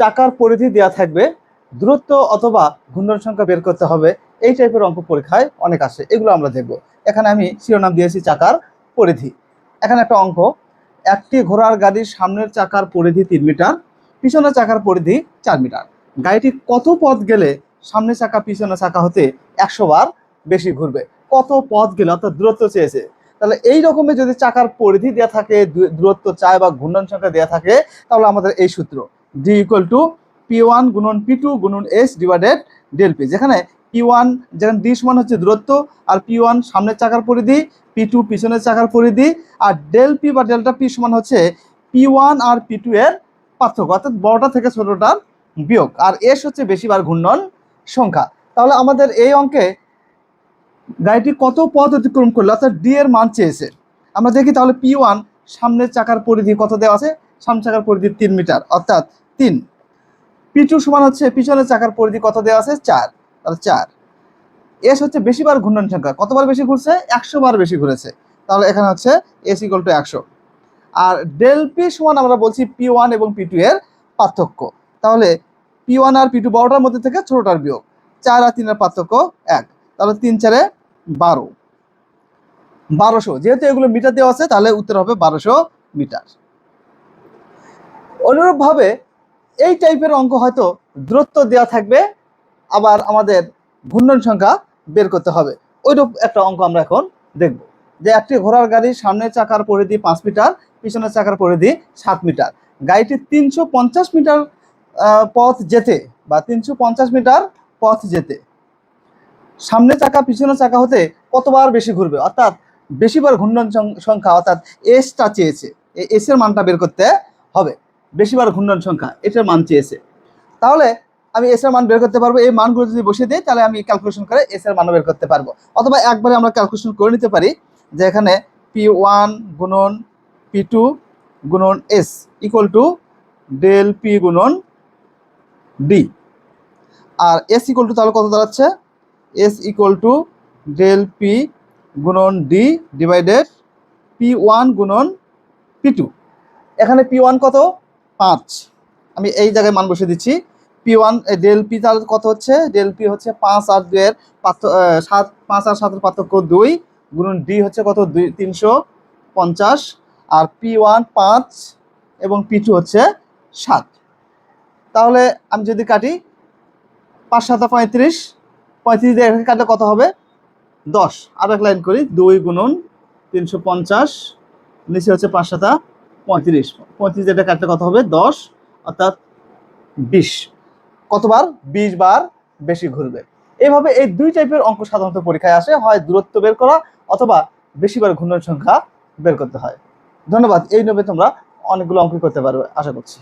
চাকার পরিধি দেওয়া থাকবে, দূরত্ব অথবা ঘূর্ণন সংখ্যা বের করতে হবে, এই টাইপের অঙ্ক পরীক্ষায় অনেক আসে, এগুলো আমরা দেখব। এখানে আমি শিরোনাম দিয়েছি চাকার পরিধি। এখানে একটা অঙ্ক, একটি ঘোড়ার গাড়ির সামনের চাকার পরিধি তিন মিটার, পিছনের চাকার পরিধি চার মিটার। গাড়িটি কত পথ গেলে সামনের চাকা পিছনে চাকা হতে একশো বার বেশি ঘুরবে? কত পথ গেলে অর্থাৎ দূরত্ব চেয়েছে? তাহলে এই রকমের যদি চাকার পরিধি দেওয়া থাকে দূরত্ব চায় বা ঘূর্ণন সংখ্যা দেওয়া থাকে, তাহলে আমাদের এই সূত্র। D equal to P one গুণন পি টু গুণন এস ডিভাইডেড ডেল পি যেখানে পি ওয়ান যেখানে ডি সমান হচ্ছে দূরত্ব, আর পি ওয়ান সামনের চাকার পরিধি পি টু পিছনের চাকার পরিধি, আর ডেল পি বা ডেল্টা পি সমান হচ্ছে পি ওয়ান আর পি টু এর পার্থক্য। অর্থাৎ বড়টা থেকে ছোটটার বিয়োগ। আর এস হচ্ছে বেশিবার ঘূর্ণন সংখ্যা। তাহলে আমাদের এই অঙ্কে গাড়িটি কত পথ অতিক্রম করল? অর্থাৎ ডি এর মান চেয়েছে। আমরা দেখি তাহলে পি ওয়ান সামনের চাকার পরিধি কত দেওয়া আছে? সামনের চাকার পরিধি তিন মিটার, অর্থাৎ তিন। পি টু সমান হচ্ছে, পিছনের চাকার পরিধি কত দেওয়া আছে? চার। তাহলে চার। এস হচ্ছে বেশিবার ঘূর্ণন সংখ্যা। কতবার বেশি ঘুরছে? একশো বার বেশি ঘুরেছে। তাহলে এখানে হচ্ছে এস ইকুয়াল টু একশো। আর ডেল পি সমান আমরা বলছি পি ওয়ান এবং পি টু এর পার্থক্য। তাহলে পি ওয়ান আর পি টু বড়টার মধ্যে থেকে ছোটটার বিয়োগ। চার আর তিনের পার্থক্য এক। তাহলে তিন চারে বারো। বারোশো। যেহেতু এগুলো মিটার দেওয়া আছে, তাহলে উত্তর হবে বারোশো মিটার। অনুরূপভাবে এই টাইপের অঙ্ক হয়তো দূরত্ব দেওয়া থাকবে, আবার আমাদের ঘূর্ণন সংখ্যা বের করতে হবে। ওইরূপ একটা অঙ্ক আমরা এখন দেখব। যে একটি ঘোড়ার গাড়ির সামনের চাকার পরিধি পাঁচ মিটার, পিছনের চাকার পরিধি সাত মিটার। গাড়িটি তিনশো পঞ্চাশ মিটার পথ যেতে বা তিনশো পঞ্চাশ মিটার পথ যেতে। সামনের চাকা, পিছনের চাকা হতে কতবার বেশি ঘুরবে? অর্থাৎ বেশিবার ঘূর্ণন সংখ্যা, অর্থাৎ এসটা চেয়েছে। এই এস মানটা বের করতে হবে। বেশিবার ঘূর্ণন সংখ্যা, এটার মান চেয়েছে। তাহলে আমি এস এর মান বের করতে পারব, এই মানগুলো যদি বসিয়ে দিই, তাহলে আমি ক্যালকুলেশন করে এস এর মানও বের করতে পারব। অথবা একবারে আমরা ক্যালকুলেশন করে নিতে পারি যে এখানে পি ওয়ান গুণন পি টু গুণন S equal to del P গুণন D R S equal to তাহলে কত দাঁড়াচ্ছে? S equal to del P গুণন ডি ডিভাইডেড পি ওয়ান গুণন পি টু এখানে পি ওয়ান কত? পাঁচ। আমি এই জায়গায় মান বসে দিচ্ছি। পি ওয়ান ডেল পি তাহলে কত হচ্ছে? ডেল পি হচ্ছে পাঁচ আর দুয়ের পার্থ সাত পাঁচ আর সাতের পার্থক্য দুই। গুণন ডি হচ্ছে কত? দুই তিনশো পঞ্চাশ। আর পি ওয়ান পাঁচ এবং পি টু হচ্ছে সাত। তাহলে আমি যদি কাটি পাঁচ সাতা পঁয়ত্রিশ পঁয়ত্রিশ দিয়ে কাটলে কত হবে? দশ। আর এক লাইন করি। দুই গুণন তিনশো পঞ্চাশ, নিচে হচ্ছে পাঁচ সাতা। পঁয়ত্রিশ। পঁয়ত্রিশ এটা কাটলে কত হবে? দশ, অর্থাৎ বিশ। কতবার? বিশ বার বেশি ঘুরবে। এইভাবে এই দুই টাইপের অঙ্ক সাধারণত পরীক্ষায় আসে। হয় দূরত্ব বের করা অথবা বেশিবার ঘূর্ণন সংখ্যা বের করতে হয়। ধন্যবাদ। এই নবে তোমরা অনেকগুলো অঙ্ক করতে পারবে, আশা করছি।